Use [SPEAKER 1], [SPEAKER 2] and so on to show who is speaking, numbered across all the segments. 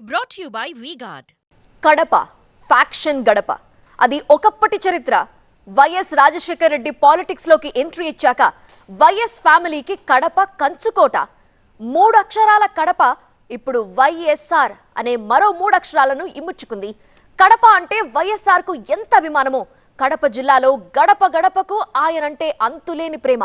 [SPEAKER 1] Brought you by V-Guard
[SPEAKER 2] Kadapa faction గడప. అది ఒకప్పటి చరిత్ర. వైఎస్ రాజశేఖర్ రెడ్డి పాలిటిక్స్లోకి ఎంట్రీ ఇచ్చాక వైఎస్ ఫ్యామిలీకి కడప కంచుకోట. మూడు అక్షరాల కడప ఇప్పుడు వైఎస్ఆర్ అనే మరో మూడు అక్షరాలను ఇమ్ముచ్చుకుంది కడప అంటే వైఎస్ఆర్కు ఎంత అభిమానమో కడప జిల్లాలో గడప గడపకు ఆయనంటే అంతులేని ప్రేమ.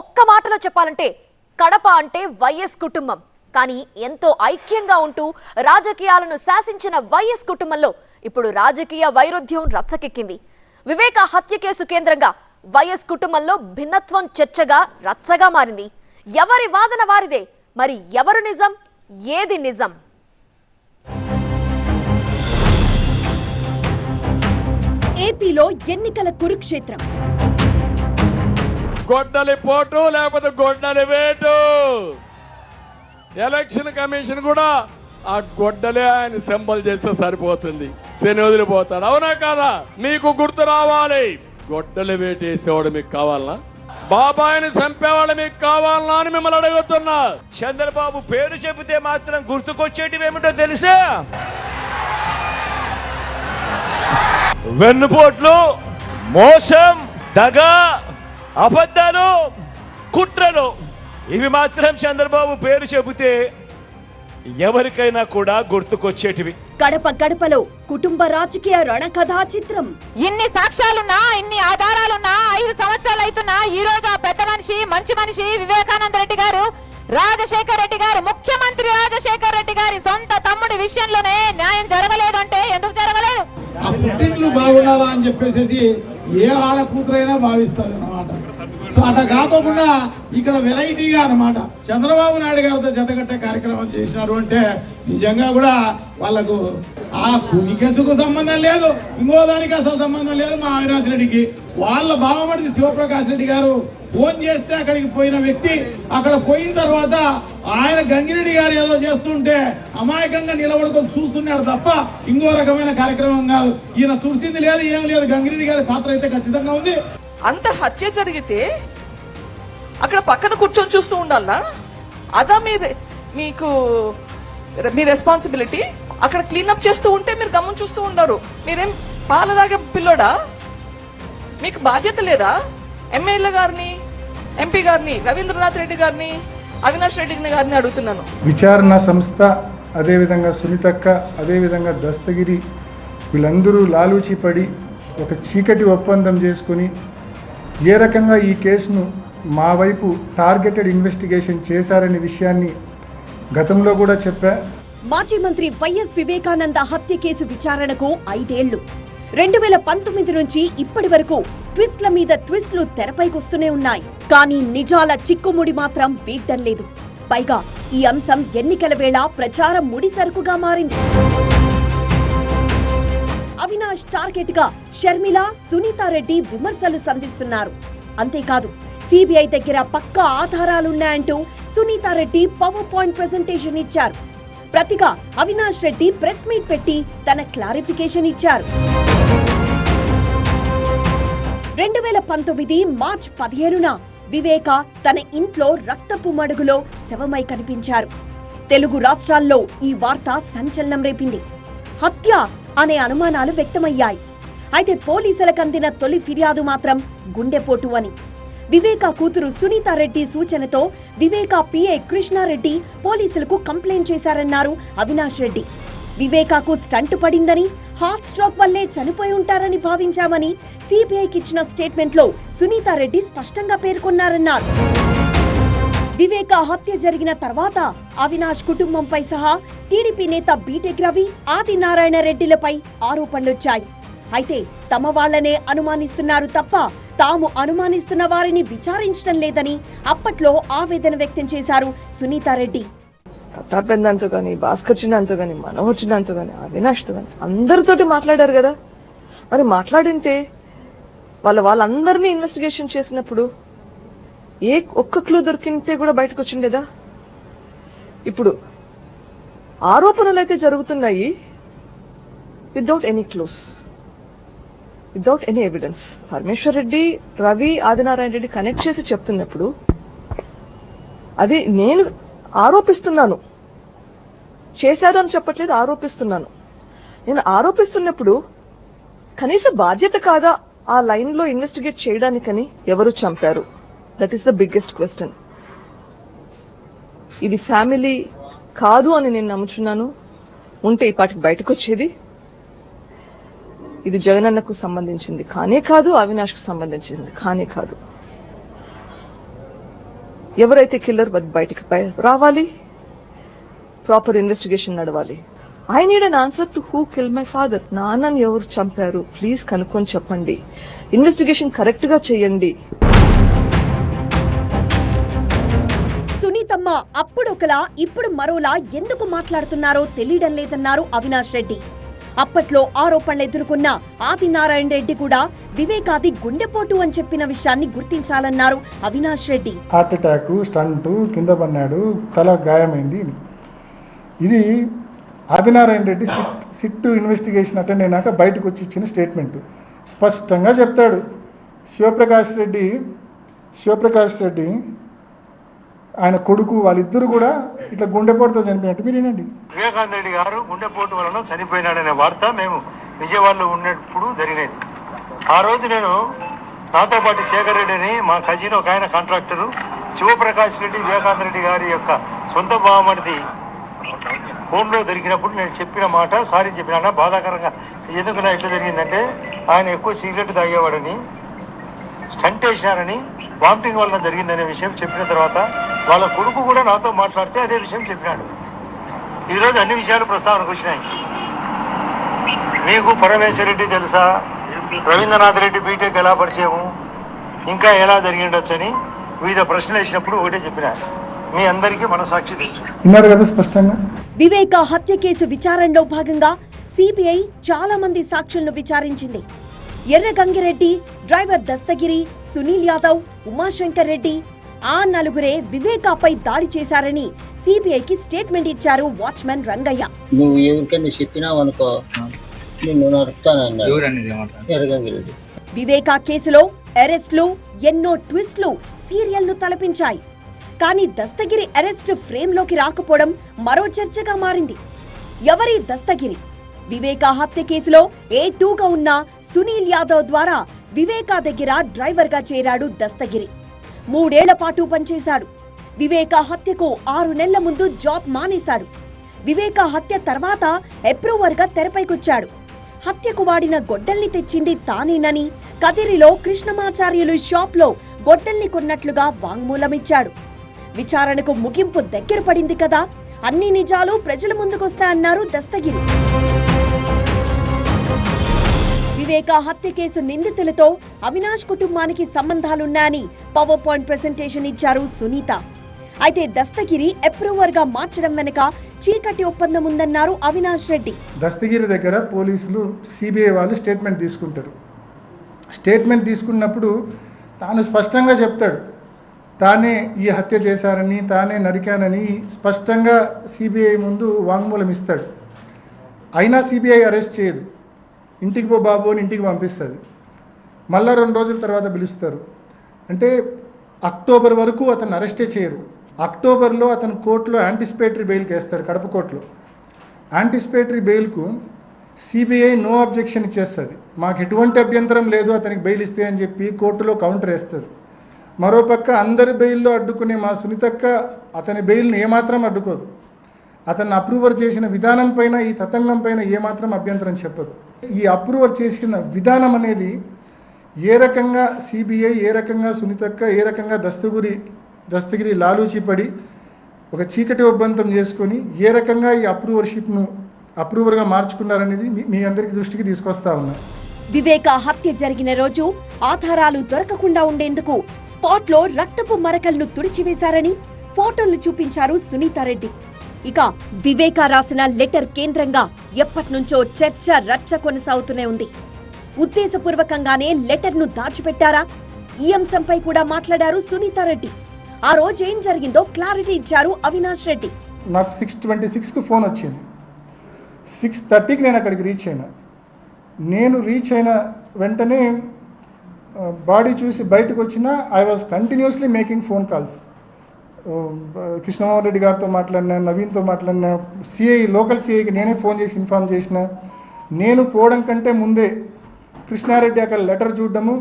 [SPEAKER 2] ఒక్క మాటలో చెప్పాలంటే కడప అంటే వైఎస్ కుటుంబం. కానీ ఎంతో ఐక్యంగా ఉంటూ రాజకీయాలను శాసించిన వైఎస్ కుటుంబంలో ఇప్పుడు రాజకీయ వైరుధ్యం రచ్చకెక్కింది. వివేక హత్య కేసు కేంద్రంగా వైఎస్ కుటుంబంలో భిన్నత్వం చర్చగా రచ్చగా మారింది. ఎవరి వాదన వారిదే? మరి ఎవరు నిజం? ఏది నిజం?
[SPEAKER 3] ఏపీలో ఎన్నికల కురుక్షేత్రం.
[SPEAKER 4] గొడ్డలి పోటు లేకపోతే గొడ్డలి వేటు. ఎలక్షన్ కమిషన్ కూడా ఆ గొడ్డలే ఆయన సింబల్ చేస్తే సరిపోతుంది. శని వదిలిపోతాడు. అవునా కాదా? మీకు గుర్తు రావాలి. గొడ్డలు వేటేసేవాడు మీకు కావాలనా? బాబాయిని చంపేవాళ్ళు మీకు కావాలనా అని మిమ్మల్ని అడుగుతున్నా.
[SPEAKER 5] చంద్రబాబు పేరు చెబితే మాత్రం గుర్తుకొచ్చేటివి ఏమిటో తెలుసా? వెన్నుపోట్లు మోసం దగ అబద్ధాలు కుట్రలు. ఇవి మాత్రం చంద్రబాబు పేరు చెబితే ఎవరికైనా కూడా గుర్తుకొచ్చేటివి.
[SPEAKER 3] గడప గడపలో కుటుంబ రాజకీయ రణకథా చిత్రం.
[SPEAKER 6] ఇన్ని సాక్ష్యాలున్నా ఇన్ని ఆధారాలున్నా ఐదు సంవత్సరాలు అవుతున్నా ఈ రోజు ఆ పెద్ద మనిషి మంచి మనిషి వివేకానంద రెడ్డి గారు రాజశేఖర్ రెడ్డి గారు ముఖ్యమంత్రి రాజశేఖర్ రెడ్డి గారి సొంత తమ్ముడి విషయంలోనే న్యాయం జరగలేదంటే ఎందుకు జరగలేదు?
[SPEAKER 7] బాగుండాలా అని చెప్పేసి ఏ ఆడ కూతురైనా భావిస్తుంది అనమాట సో అట్లా కాకోకుండా ఇక్కడ వెరైటీగా అనమాట చంద్రబాబు నాయుడు గారితో జతగట్టే కార్యక్రమం చేసినారు అంటే నిజంగా కూడా వాళ్ళకు ఆ కునికెసుకు సంబంధం లేదు ఇంకో దానికి అసలు సంబంధం లేదు మా అవినాష్ రెడ్డికి. వాళ్ళ బావమడిది శివప్రకాష్ రెడ్డి గారు ఫోన్ చేస్తే అక్కడికి పోయిన వ్యక్తి అక్కడ పోయిన తర్వాత ఆయన గంగిరెడ్డి గారు ఏదో చేస్తుంటే అమాయకంగా నిలబడుకొని చూస్తున్నాడు తప్ప ఇంకో రకమైన కార్యక్రమం కాదు. ఈయన తుడిసింది లేదు ఏం లేదు. గంగిరెడ్డి గారి పాత్ర అయితే ఖచ్చితంగా ఉంది.
[SPEAKER 8] అంత హత్య జరిగితే అక్కడ పక్కన కూర్చొని చూస్తూ ఉండాలా అదా మీ మీకు మీ రెస్పాన్సిబిలిటీ అక్కడ క్లీనప్ చేస్తూ ఉంటే మీరు గమనం చూస్తూ ఉండరు. మీరేం పాలదాగే పిల్లోడా? మీకు బాధ్యత లేదా? ఎమ్మెల్యే గారిని ఎంపీ గారిని రవీంద్రనాథ్ రెడ్డి గారిని అవినాష్ రెడ్డి గారిని అడుగుతున్నాను.
[SPEAKER 9] విచారణ సంస్థ అదేవిధంగా సునీతక్క అదేవిధంగా దస్తగిరి వీళ్ళందరూ లాలూచి పడి ఒక చీకటి ఒప్పందం చేసుకుని ఏ రకంగా ఈ కేసును మా వైపు టార్గెటెడ్ ఇన్వెస్టిగేషన్ చేశారనే విషయాన్ని గతంలో కూడా చెప్పా.
[SPEAKER 3] మాజీ మంత్రి వైఎస్ వివేకానంద హత్య కేసు విచారణకు ఐదేళ్ళు. రెండు వేల పంతొమ్మిది నుంచి ఇప్పటి వరకు ట్విస్ట్ల మీద ట్విస్ట్లు తెరపైకొస్తూనే ఉన్నాయి. కానీ నిజాల చిక్కుముడి మాత్రం వీడటం లేదు. పైగా ఈ అంశం ఎన్నికల వేళ ప్రచారం ముడిసరుకుగా మారింది. అవినాష్ టార్గెట్గా షర్మిల సునీతారెడ్డి విమర్శలు సంధిస్తున్నారు. అంతేకాదు సిబిఐ దగ్గర పక్కా ఆధారాలున్నాయంటూ సునీతారెడ్డి పవర్ పాయింట్ ప్రెజెంటేషన్ ఇచ్చారు. ప్రతిగా అవినాష్ రెడ్డి ప్రెస్ మీట్ పెట్టి తన క్లారిఫికేషన్ ఇచ్చారు. రెండు వేల పంతొమ్మిది మార్చ్ పదిహేనున వివేక తన ఇంట్లో రక్తపు మడుగులో శవమై కనిపించారు. తెలుగు రాష్ట్రాల్లో ఈ వార్త సంచలనం రేపింది. హత్య అనే అనుమానాలు వ్యక్తమయ్యాయి. అయితే పోలీసులకు అందిన తొలి ఫిర్యాదు మాత్రం గుండెపోటు అని. వివేక కూతురు సునీతారెడ్డి సూచనతో వివేక పిఏ కృష్ణారెడ్డి పోలీసులకు కంప్లైంట్ చేశారన్నారు అవినాష్ రెడ్డి. వివేకాకు స్టంట్ పడిందని హార్ట్ స్ట్రోక్ వల్లే చనిపోయి ఉంటారని భావించామని సిబిఐకి ఇచ్చిన స్టేట్మెంట్లో సునీతారెడ్డి స్పష్టంగా పేర్కొన్నారన్నారు. వివేక హత్య జరిగిన తర్వాత అవినాష్ కుటుంబంపై సహా టీడీపీ నేత బీటెక్ రవి ఆదినారాయణ రెడ్డిలపై ఆరోపణలొచ్చాయి. అయితే తమ వాళ్ళనే అనుమానిస్తున్నారు తప్ప తాము అనుమానిస్తున్న వారిని విచారించడం లేదని అప్పట్లో ఆవేదన వ్యక్తం చేశారు సునీతారెడ్డి
[SPEAKER 8] ప్రతాప్ కానీ భాస్కర్ చిన్నంతో కానీ మనోహర్ చిన్నంతో కానీ అవినాష్తో కానీ అందరితోటి మాట్లాడారు కదా. మరి మాట్లాడింటే వాళ్ళ వాళ్ళందరినీ ఇన్వెస్టిగేషన్ చేసినప్పుడు ఏ ఒక్క క్లూ దొరికింటే కూడా బయటకు వచ్చిండేదా ఇప్పుడు ఆరోపణలు అయితే జరుగుతున్నాయి without any clues without any evidence. Parameshwar Reddy Ravi Adinarayana Reddy connect చేసి చెప్తున్నప్పుడు అది నేను ఆరోపిస్తున్నాను. చేశారు అని చెప్పట్లేదు ఆరోపిస్తున్నాను. నేను ఆరోపిస్తున్నప్పుడు కనీస బాధ్యత కాదా ఆ లైన్లో ఇన్వెస్టిగేట్ చేయడానికని ఎవరు చంపారు? That is the biggest question ఇది ఫ్యామిలీ కాదు అని నేను నమ్ముచున్నాను. ఉంటే ఈ పాటికి బయటకు వచ్చేది ఇది జగనన్నకు సంబంధించింది. కానే కాదు అవినాష్కు సంబంధించింది. కానే కాదు. ఎవరైతే కిల్లర్ బయటికి రావాలి ప్రాపర్ ఇన్వెస్టిగేషన్ నడవాలి I need an answer to who kill my father. నాన్నని ఎవరు చంపారు? ప్లీజ్ కనుక్కొని చెప్పండి. ఇన్వెస్టిగేషన్ కరెక్ట్గా చేయండి.
[SPEAKER 3] అప్పుడొకలా ఇప్పుడు మరోలా ఎందుకు మాట్లాడుతున్నారో తెలియడం లేదన్నారు అవినాష్ రెడ్డి. అప్పట్లో ఆరోపణలు ఎదుర్కొన్న ఆదినారాయణ రెడ్డి కూడా వివేకాది గుండెపోటు అని చెప్పిన విషయాన్ని గుర్తించాలన్నారు Avinash Reddy.
[SPEAKER 9] Heart attack stent కింద పన్నాడు తల గాయమైంది. ఇది Adinarayana Reddy SIT SIT investigation attend అయినాక బయటకు వచ్చి ఇచ్చిన స్టేట్మెంట్. స్పష్టంగా చెప్తాడు. శివప్రకాష్ రెడ్డి శివప్రకాష్ రెడ్డి ఆయన కొడుకు వాళ్ళిద్దరు కూడా ఇట్లా గుండెపోటుతో చనిపోయినట్టు. మీరు వినండి.
[SPEAKER 1] వివేకానంద రెడ్డి గారు గుండెపోటు వలన చనిపోయినాడనే వార్త మేము విజయవాడలో ఉన్నప్పుడు జరిగినది. ఆ రోజు నేను నాతో పాటు శేఖర్ రెడ్డి అని మా కజిన్ ఒక ఆయన కాంట్రాక్టరు శివప్రకాష్ రెడ్డి వివేకానంద రెడ్డి గారి యొక్క సొంత బావమడిది హోమ్లో దొరికినప్పుడు నేను చెప్పిన మాట సారీ చెప్పిన బాధాకరంగా ఎందుకు నా ఇట్లా జరిగిందంటే ఆయన ఎక్కువ సిగరెట్ తాగేవాడని స్టంట్ వేసినారని వామిటింగ్ వలన జరిగిందనే విషయం చెప్పిన తర్వాత వాళ్ళ కొడుకు కూడా నాతో మాట్లాడితే అదే విషయం చెప్పినాడు ఈరోజు అన్ని విషయాలు ప్రస్తావనకు వచ్చినాయి. మీకు పరమేశ్వర రెడ్డి తెలుసా? రవీంద్రనాథ్ రెడ్డి బీటెక్ ఎలా పరిచయము? ఇంకా ఎలా జరిగిండొచ్చని వివిధ ప్రశ్నలు వేసినప్పుడు ఒకటే చెప్పిన. మీ అందరికీ మనసాక్షి తెలుసు.
[SPEAKER 9] కదా స్పష్టంగా?
[SPEAKER 3] వివేక హత్య కేసు విచారణలో భాగంగా సిబిఐ చాలా మంది సాక్షులను విచారించింది. ఎర్ర గంగిరెడ్డి డ్రైవర్ దస్తగిరి సునీల్ యాదవ్ ఉమాశంకర్ రెడ్డి ఆ నలుగురే వివేకాపై దాడి చేశారని సిబిఐకి స్టేట్మెంట్ ఇచ్చారు వాచ్మెన్ రంగయ్య.
[SPEAKER 10] నువ్వు ఎవరికైనా చెప్పినావు అనుకో నిన్ను నరుకుతానన్నాడు ఎరగంగిరెడ్డి
[SPEAKER 3] వివేకా కేసులో అరెస్టులు ఎన్నో ట్విస్ట్లు సీరియల్ను తలపించాయి. కానీ దస్తగిరి అరెస్ట్ ఫ్రేమ్లోకి రాకపోవడం మరో చర్చగా మారింది. ఎవరి దస్తగిరి? వివేకా హత్య కేసులో ఏ టూగా ఉన్న సునీల్ యాదవ్ ద్వారా వివేకా దగ్గర డ్రైవర్గా చేరాడు దస్తగిరి. మూడేళ్ళ పాటు పనిచేశాడు. వివేకా హత్యకు ఆరు నెలల ముందు జాబ్ మానేశాడు. వివేకా హత్య తర్వాత అప్రూవర్గా తెరపైకొచ్చాడు. హత్యకు వాడిన గొడ్డల్ని తెచ్చింది తానేనని కదిరిలో కృష్ణమాచార్యులు షాప్లో గొడ్డల్ని కొన్నట్లుగా వాంగ్మూలమిచ్చాడు. విచారణకు ముగింపు దగ్గర పడింది కదా అన్ని నిజాలు ప్రజల ముందుకొస్తాయన్నారు దస్తగిరి. వివేక హత్య కేసు నిందితులతో అవినాష్ కుటుంబానికి సంబంధాలున్నాయని పవర్ పాయింట్ ప్రెజెంటేషన్ ఇచ్చారు సునీత. అయితే దస్తగిరి అప్రూవర్గా మార్చడం వెనుక చీకటి ఒప్పందం ఉందన్నారు అవినాష్ రెడ్డి.
[SPEAKER 9] దస్తగిరి దగ్గర పోలీసులు సిబిఐ వాళ్ళు స్టేట్మెంట్ తీసుకుంటారు. స్టేట్మెంట్ తీసుకున్నప్పుడు తాను స్పష్టంగా చెప్తాడు తానే ఈ హత్య చేశారని తానే నరికానని స్పష్టంగా సిబిఐ ముందు వాంగ్మూలం ఇస్తాడు. అయినా సిబిఐ అరెస్ట్ చేయదు. ఇంటికి పో బాబు అని ఇంటికి పంపిస్తుంది. మళ్ళా రెండు రోజుల తర్వాత పిలుస్తారు. అంటే అక్టోబర్ వరకు అతను అరెస్టే చేయరు. అక్టోబర్లో అతను కోర్టులో యాంటిసిపేటరీ బెయిల్కి వేస్తారు కడప కోర్టులో. యాంటిసిపేటరీ బెయిల్కు సిబిఐ నో అబ్జెక్షన్ ఇచ్చేస్తుంది. మాకు ఎటువంటి అభ్యంతరం లేదు అతనికి బెయిల్ ఇస్తే అని చెప్పి కోర్టులో కౌంటర్ వేస్తుంది. మరోపక్క అందరి బెయిల్లో అడ్డుకునే మా సునీతక్క అతని బెయిల్ని ఏమాత్రం అడ్డుకోదు. అతన్ని అప్రూవర్ చేసిన విధానం పైన ఈ తతంగం పైన ఏమాత్రం అభ్యంతరం చెప్పదు. ఈ అప్రూవర్ చేసిన విధానం అనేది ఏ రకంగా సిబిఐ ఏ రకంగా సునీతక్క ఏ రకంగా దస్తగిరి దస్తగిరి లాలూచిపడి ఒక చీకటి ఒప్పందం చేసుకొని ఏ రకంగా ఈ అప్రూవర్షిప్ను అప్రూవర్గా మార్చుకున్నారనేది మీ- మీ అందరికి దృష్టికి తీసుకొస్తా ఉన్నా.
[SPEAKER 3] వివేక హత్య జరిగిన రోజు ఆధారాలు దొరకకుండా ఉండేందుకు స్పాట్లో రక్తపు మరకలను తుడిచివేశారని ఫోటోలు చూపించారు సునీతారెడ్డి. ఇక వివేక రాసిన లెటర్ కేంద్రంగా ఎప్పటినుంచో చర్చ రచ్చ కొనసాగుతూనే ఉంది. ఉద్దేశపూర్వకంగానే లెటర్ను దాచిపెట్టారా? ఈ అంశంపై కూడా మాట్లాడారు సునీతారెడ్డి. ఆ రోజు ఏం జరిగిందో క్లారిటీ ఇచ్చారు అవినాష్ రెడ్డి.
[SPEAKER 9] నాకు సిక్స్ ట్వంటీ సిక్స్కి ఫోన్ వచ్చింది. సిక్స్ థర్టీకి నేను అక్కడికి రీచ్ అయినా. నేను రీచ్ అయిన వెంటనే బాడీ చూసి బయటకు వచ్చిన I was continuously making phone calls Krishnamohan Reddy గారితో మాట్లాడినా నవీన్తో మాట్లాడినా సిఐ లోకల్ సిఐకి నేనే ఫోన్ చేసి ఇన్ఫామ్ చేసిన నేను పోవడం కంటే ముందే కృష్ణారెడ్డి అక్కడ లెటర్ చూడడము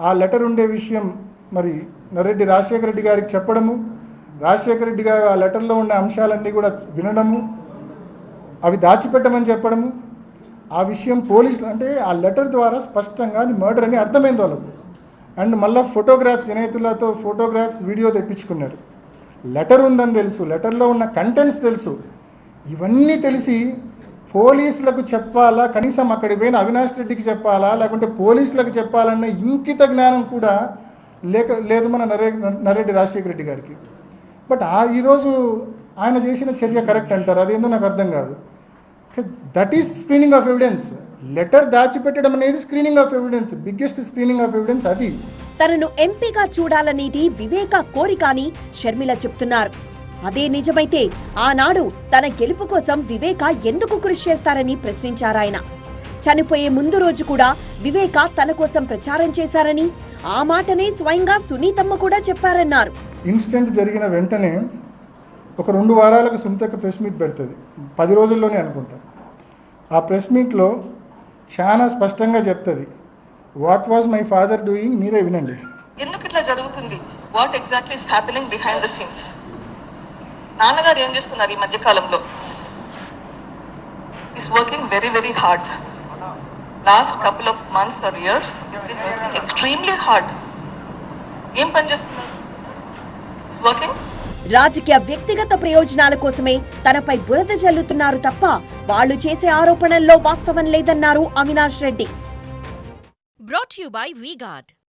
[SPEAKER 9] ఆ లెటర్ ఉండే విషయం మరి నరెడ్డి రాజశేఖర రెడ్డి గారికి చెప్పడము రాజశేఖర రెడ్డి గారు ఆ లెటర్లో ఉన్న అంశాలన్నీ కూడా వినడము అవి దాచిపెట్టమని చెప్పడము ఆ విషయం పోలీసులు అంటే ఆ లెటర్ ద్వారా స్పష్టంగా అది మర్డర్ అని అర్థమైంది వాళ్ళకు. అండ్ మళ్ళీ ఫోటోగ్రాఫ్స్ వినేతులతో ఫోటోగ్రాఫ్స్ వీడియో తెప్పించుకున్నారు. లెటర్ ఉందని తెలుసు లెటర్లో ఉన్న కంటెంట్స్ తెలుసు. ఇవన్నీ తెలిసి పోలీసులకు చెప్పాలా కనీసం అక్కడికి పోయిన అవినాష్ రెడ్డికి చెప్పాలా లేకుంటే పోలీసులకు చెప్పాలన్న ఇంకిత జ్ఞానం కూడా లేక లేదు మన నరే నరెడ్డి రాజశేఖర రెడ్డి గారికి. బట్ ఆ ఈరోజు ఆయన చేసిన చర్య కరెక్ట్ అంటారు అదేందో నాకు అర్థం కాదు. That is screening of evidence letter దాచిపెట్టడం అనేది screening of evidence biggest screening of evidence అది.
[SPEAKER 3] తనను ఎంపీగా చూడాలనేది వివేక కోరిక అని షర్మిల చెప్తున్నారు. అదే నిజమైతే ఆనాడు తన గెలుపు కోసం వివేక ఎందుకు కృషి చేస్తారని ప్రశ్నించారాయన. చనిపోయే ముందు రోజు కూడా వివేక తన కోసం ప్రచారం చేశారని ఆ మాటనే స్వయంగా సునీతమ్మ కూడా చెప్పారన్నారు.
[SPEAKER 9] ఇన్సిడెంట్ జరిగిన వెంటనే ఒక రెండు వారాలకు సునీతక్క ప్రెస్ మీట్ పెడుతుంది. పది రోజుల్లోనే అనుకుంటా. ఆ ప్రెస్ మీట్లో చాలా స్పష్టంగా చెప్తుంది. What was my father doing మీరే వినండి.
[SPEAKER 11] ఎందుకు ఇట్లా జరుగుతుంది? What exactly is happening behind the scenes నాన్నగారు ఏం చేస్తున్నారు ఈ మధ్య కాలంలో is working very very hard last couple of months or years extremely hard ఏం పని చేస్తున్నారు? వర్కింగ్
[SPEAKER 3] రాజకీయ వ్యక్తిగత ప్రయోజనాల కోసమే తనపై బురద జల్లుతున్నారు తప్ప వాళ్ళు చేసే ఆరోపణల్లో వాస్తవం లేదన్నారు Avinash Reddy.
[SPEAKER 12] You by VGuard.